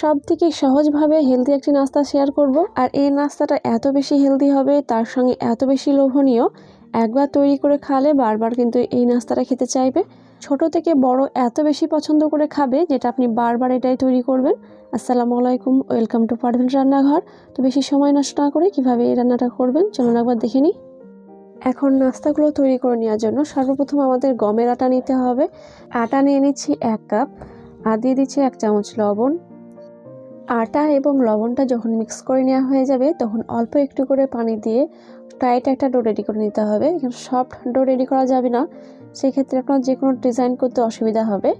সব থেকে সহজভাবে হেলদি একটি নাস্তা শেয়ার করব। আর এই নাস্তাটা এত বেশি হেলদি হবে, তার সঙ্গে এত বেশি লোভনীয়, একবার তৈরি করে খালে বারবার কিন্তু এই নাস্তাটা খেতে চাইবে। ছোট থেকে বড় এত বেশি পছন্দ করে খাবে, যেটা আপনি বারবার এটাই তৈরি করবেন। আসসালামু আলাইকুম, ওয়েলকাম টু পারভেন রান্নাঘর। তো বেশি সময় নষ্ট না করে কীভাবে এই রান্নাটা করবেন, চলুন একবার দেখে নিই। এখন নাস্তাগুলো তৈরি করে নেওয়ার জন্য সর্বপ্রথম আমাদের গমের আটা নিতে হবে। আটা নিয়ে নিচ্ছি এক কাপ, আর দিয়ে দিচ্ছি এক চামচ লবণ। আটা এবং লবণটা যখন মিক্স করে নেওয়া হয়ে যাবে, তখন অল্প একটু করে পানি দিয়ে টাইট একটা ডো রেডি করে নিতে হবে। এখানে সফট ডো রেডি করা যাবে না। সেক্ষেত্রে আপনার যে কোনো ডিজাইন করতে অসুবিধা হবে।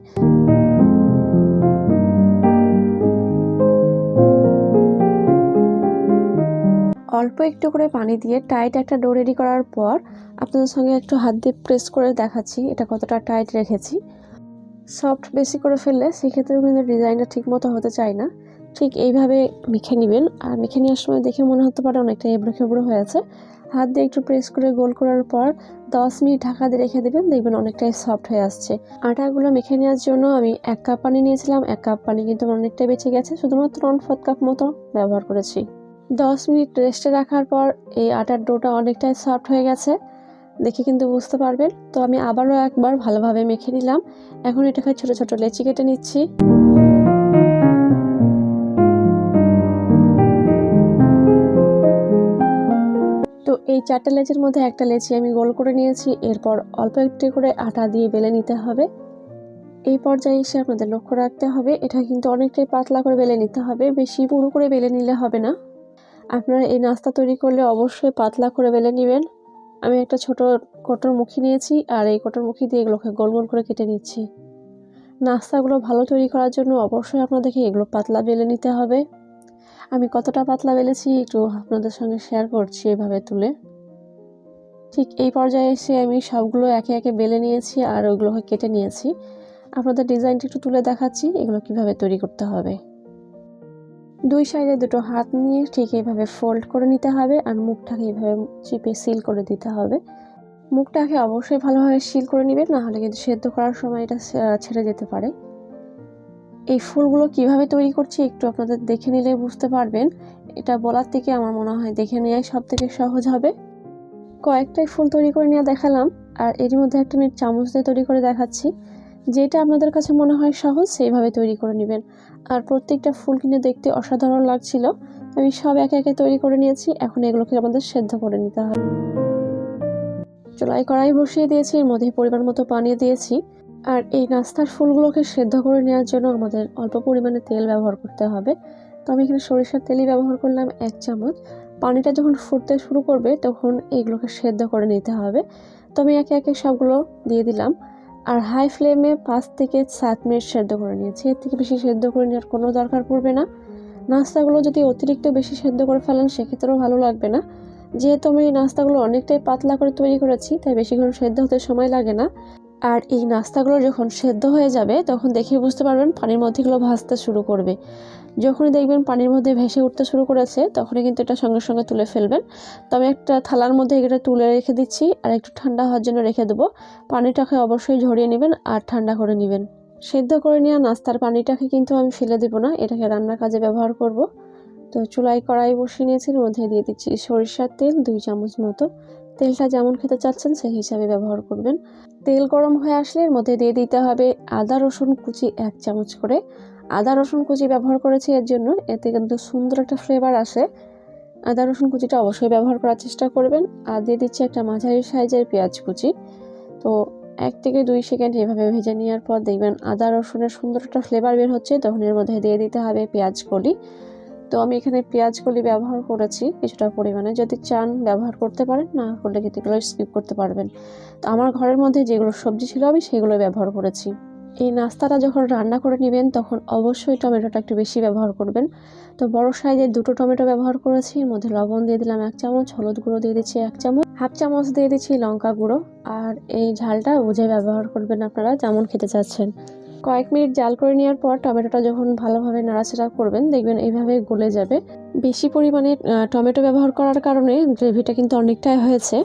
অল্প একটু করে পানি দিয়ে টাইট একটা ডো রেডি করার পর আপনাদের সঙ্গে একটু হাত দিয়ে প্রেস করে দেখাচ্ছি এটা কতটা টাইট রেখেছি। সফট বেশি করে ফেললে সেক্ষেত্রেও কিন্তু ডিজাইনটা ঠিক মতো হতে চায় না। ঠিক এইভাবে মেখে নেবেন। আর মেখে নেওয়ার সময় দেখে মনে হতে পারে অনেকটা এবড়ো খেবড়ো হয়েছে হাত দিয়ে একটু প্রেস করে গোল করার পর দশ মিনিট ঢাকা দিয়ে রেখে দেবেন, দেখবেন অনেকটাই সফট হয়ে আসছে। আটাগুলো মেখে নেওয়ার জন্য আমি এক কাপ পানি নিয়েছিলাম। এক কাপ পানি কিন্তু অনেকটাই বেঁচে গেছে। শুধুমাত্র ওয়ান ফোর্থ কাপ মতো ব্যবহার করেছি। দশ মিনিট রেস্টে রাখার পর এই আটার ডোটা অনেকটাই সফট হয়ে গেছে। দেখে কিন্তু বুঝতে পারবেন। তো আমি আবারও একবার ভালোভাবে মেখে নিলাম। এখন এটাকে ছোট ছোট লেচি কেটে নিচ্ছি। চারটে লেচির মধ্যে একটা লেচি আমি গোল করে নিয়েছি, এরপর অল্প একটু করে আটা দিয়ে বেলে নিতে হবে। এই পর্যায়ে এসে আপনাদের লক্ষ্য রাখতে হবে, এটা কিন্তু অনেকটাই পাতলা করে বেলে নিতে হবে, বেশি পুরো করে বেলে নিলে হবে না। আপনারা এই নাস্তা তৈরি করলে অবশ্যই পাতলা করে বেলে নেবেন। আমি একটা ছোট কটোর মুখি নিয়েছি, আর এই কটোর মুখি দিয়ে এগুলোকে গোল গোল করে কেটে নিচ্ছি। নাস্তাগুলো ভালো তৈরি করার জন্য অবশ্যই আপনাদেরকে এগুলো পাতলা বেলে নিতে হবে। আমি কতটা পাতলা বেলেছি একটু আপনাদের সঙ্গে শেয়ার করছি এভাবে তুলে। ঠিক এই পর্যায়ে এসে আমি সবগুলো একে একে বেলে নিয়েছি আর ওগুলোকে কেটে নিয়েছি। আপনাদের ডিজাইনটা একটু তুলে দেখাচ্ছি, এগুলো কীভাবে তৈরি করতে হবে। দুই সাইডে দুটো হাত নিয়ে ঠিক এইভাবে ফোল্ড করে নিতে হবে আর মুখটাকে এইভাবে চিপে সিল করে দিতে হবে। মুখটাকে অবশ্যই ভালোভাবে সিল করে নেবেন, না হলে কিন্তু সেদ্ধ করার সময় এটা ছেড়ে যেতে পারে। এই ফুলগুলো কীভাবে তৈরি করছি একটু আপনাদের দেখে নিলে বুঝতে পারবেন। এটা বলার থেকে আমার মনে হয় দেখে নেওয়াই সব থেকে সহজ হবে। কয়েকটাই ফুল তৈরি করে নিয়ে দেখালাম, আর এরই মধ্যে একটা আমি চামচ দিয়ে তৈরি করে দেখাচ্ছি। যেটা আপনাদের কাছে মনে হয় সহজ, সেইভাবে তৈরি করে নেবেন। আর প্রত্যেকটা ফুল কিনে দেখতে অসাধারণ লাগছিল। আমি সব একে একে তৈরি করে নিয়েছি, এখন এগুলোকে আমাদের সেদ্ধ করে নিতে হবে। চুলাই কড়াই বসিয়ে দিয়েছি, এর মধ্যে পরিমাণ মতো পানি দিয়েছি। আর এই নাস্তার ফুলগুলোকে সেদ্ধ করে নেওয়ার জন্য আমাদের অল্প পরিমাণে তেল ব্যবহার করতে হবে। তো আমি এখানে সরিষার তেলই ব্যবহার করলাম এক চামচ। পানিটা যখন ফুটতে শুরু করবে, তখন এইগুলোকে সেদ্ধ করে নিতে হবে। তো আমি একে একে সবগুলো দিয়ে দিলাম। আর হাই ফ্লেমে পাঁচ থেকে সাত মিনিট সেদ্ধ করে নিয়েছি। এর থেকে বেশি সেদ্ধ করে নেওয়ার কোনো দরকার পড়বে না। নাস্তাগুলো যদি অতিরিক্ত বেশি সেদ্ধ করে ফেলেন, সেক্ষেত্রেও ভালো লাগবে না। যেহেতু আমি এই নাস্তাগুলো অনেকটাই পাতলা করে তৈরি করেছি, তাই বেশিক্ষণ সেদ্ধ হতে সময় লাগে না। আর এই নাস্তাগুলো যখন সেদ্ধ হয়ে যাবে, তখন দেখে বুঝতে পারবেন পানির মধ্যেগুলো ভাজতে শুরু করবে। যখনই দেখবেন পানির মধ্যে ভেসে উঠতে শুরু করেছে, তখনই কিন্তু এটা সঙ্গে সঙ্গে তুলে ফেলবেন। তো আমি একটা থালার মধ্যে এটা তুলে রেখে দিচ্ছি আর একটু ঠান্ডা হওয়ার জন্য রেখে দেবো। পানিটাকে অবশ্যই ঝরিয়ে নেবেন আর ঠান্ডা করে নেবেন। সেদ্ধ করে নেওয়া নাস্তার পানিটাকে কিন্তু আমি ফেলে দেবো না, এটাকে রান্নার কাজে ব্যবহার করব। তো চুলাই কড়াই বসিয়ে নিয়েছি মধ্যে দিয়ে দিচ্ছি সরিষার তেল দুই চামচ মতো। তেলটা যেমন খেতে চাচ্ছেন সেই হিসাবে ব্যবহার করবেন। তেল গরম হয়ে আসলে এর মধ্যে দিয়ে দিতে হবে আদা, রসুন কুচি এক চামচ করে। আদা রসুন কুচি ব্যবহার করেছি এর জন্য। এতে কিন্তু সুন্দর একটা ফ্লেভার আসে। আদা রসুন কুচিটা অবশ্যই ব্যবহার করার চেষ্টা করবেন। আর দিয়ে দিচ্ছি একটা মাঝারি সাইজের পেঁয়াজ কুচি। তো এক থেকে দুই সেকেন্ড এভাবে ভেজে নেওয়ার পর দেখবেন আদা রসুনের সুন্দর একটা ফ্লেভার বের হচ্ছে। তখন এর মধ্যে দিয়ে দিতে হবে পেঁয়াজ কলি। তো আমি এখানে পেঁয়াজ কলি ব্যবহার করেছি। কিছুটা পরিমাণে। যদি চান ব্যবহার করতে পারেন, না করলে কিন্তু এগুলো স্কিপ করতে পারবেন। তো আমার ঘরের মধ্যে যেগুলো সবজি ছিল আমি সেগুলো ব্যবহার করেছি। এই নাস্তাটা যখন রান্না করে নেবেন, তখন অবশ্যই টমেটোটা একটু বেশি ব্যবহার করবেন। তো বড় সাইজের দুটো টমেটো ব্যবহার করেছি, এর মধ্যে লবণ দিয়ে দিলাম এক চামচ, হলুদ গুঁড়ো দিয়ে দিচ্ছি এক চামচ, হাফ চামচ দিয়ে দিচ্ছি লঙ্কা গুঁড়ো। আর এই ঝালটা বুঝে ব্যবহার করবেন আপনারা যেমন খেতে চাচ্ছেন। কয়েক মিনিট জাল করে নেওয়ার পর টমেটোটা যখন ভালোভাবে নাড়াচাড়া করবেন, দেখবেন এইভাবে গলে যাবে। বেশি পরিমাণে টমেটো ব্যবহার করার কারণে গ্রেভিটা কিন্তু অনেকটাই হয়েছে।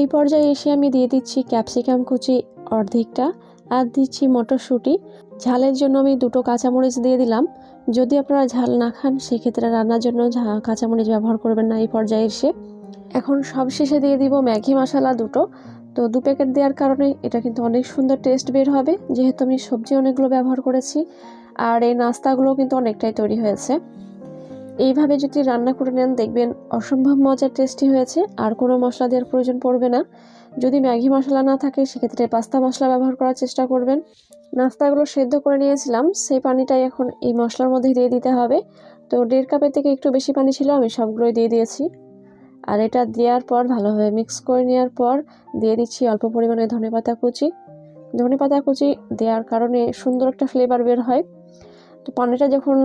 এই পর্যায়ে এসে আমি দিয়ে দিচ্ছি ক্যাপসিকাম কুচি অর্ধেকটা। আর দিচ্ছি মটরশুঁটি। ঝালের জন্য আমি দুটো কাঁচামরিচ দিয়ে দিলাম। যদি আপনারা ঝাল না খান, সেক্ষেত্রে রান্নার জন্য কাঁচামরিচ ব্যবহার করবেন না এই পর্যায়ে এসে এখন সব শেষে দিয়ে দিব ম্যাগি মশলা দুটো। তো দু প্যাকেট দেওয়ার কারণে এটা কিন্তু অনেক সুন্দর টেস্ট বের হবে, যেহেতু আমি সবজি অনেকগুলো ব্যবহার করেছি। আর এই নাস্তাগুলো কিন্তু অনেকটাই তৈরি হয়েছে। এইভাবে যদি রান্না করে নেন, দেখবেন অসম্ভব মজার টেস্টি হয়েছে। আর কোনো মশলা দেওয়ার প্রয়োজন পড়বে না। যদি ম্যাগি মশলা না থাকে, সেক্ষেত্রে পাস্তা মশলা ব্যবহার করার চেষ্টা করবেন। নাস্তাগুলো সেদ্ধ করে নিয়েছিলাম। সেই পানিটাই এখন এই মশলার মধ্যে দিয়ে দিতে হবে। তো দেড় কাপের থেকে একটু বেশি পানি ছিল, আমি সবগুলোই দিয়ে দিয়েছি। আর এটা দেওয়ার পর, ভালোভাবে মিক্স করে নেওয়ার পর, দিয়ে দিচ্ছি অল্প পরিমাণে ধনেপাতা কুচি। ধনেপাতা কুচি দেওয়ার কারণে সুন্দর একটা ফ্লেভার বের হয়। তো পানিটা যখন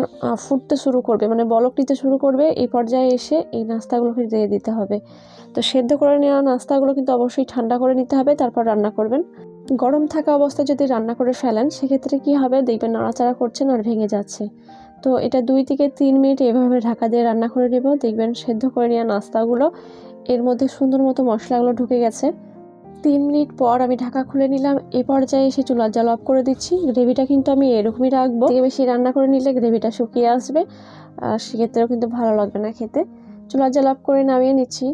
ফুটতে শুরু করবে মানে বলক নিতে শুরু করবে, এই পর্যায়ে এসে এই নাস্তাগুলোকে দিয়ে দিতে হবে। তো সেদ্ধ করে নেওয়া নাস্তাগুলো কিন্তু অবশ্যই ঠান্ডা করে নিতে হবে, তারপর রান্না করবেন। গরম থাকা অবস্থায় যদি রান্না করে ফেলেন, সেক্ষেত্রে কি হবে? দেখবেন নাড়াচাড়া করছেন আর ভেঙে যাচ্ছে। তো এটা দুই থেকে তিন মিনিট এভাবে ঢাকা দিয়ে রান্না করে নেব। দেখবেন সেদ্ধ করে নেওয়া নাস্তাগুলো, এর মধ্যে সুন্দর মতো মশলাগুলো ঢুকে গেছে। তিন মিনিট পর আমি ঢাকা খুলে নিলাম। এই পর্যায়ে এসে চুলার জল অফ করে দিচ্ছি। গ্রেভিটা কিন্তু আমি এরকমই রাখব। বেশি রান্না করে নিলে গ্রেভিটা শুকিয়ে আসবে। আর সেক্ষেত্রেও কিন্তু ভালো লাগবে না খেতে। চুলার জল অফ করে নামিয়ে নিচ্ছি।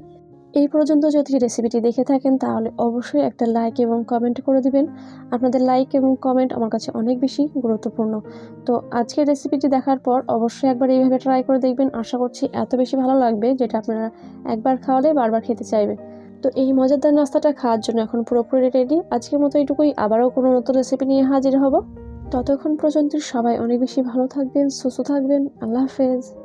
এই পর্যন্ত যদি রেসিপিটি দেখে থাকেন, তাহলে অবশ্যই একটা লাইক এবং কমেন্ট করে দিবেন। আপনাদের লাইক এবং কমেন্ট আমার কাছে অনেক বেশি গুরুত্বপূর্ণ। তো আজকের রেসিপিটি দেখার পর অবশ্যই একবার এইভাবে ট্রাই করে দেখবেন। আশা করছি এত বেশি ভালো লাগবে যেটা আপনারা একবার খাওয়ালে বারবার খেতে চাইবে। তো এই মজাদার নাস্তাটা খাওয়ার জন্য এখন পুরোপুরি রেডি আজকের মতো এইটুকুই। আবারও কোনো নতুন রেসিপি নিয়ে হাজির হব। ততক্ষণ পর্যন্ত সবাই অনেক বেশি ভালো থাকবেন, সুস্থ থাকবেন। আল্লাহ হাফেজ।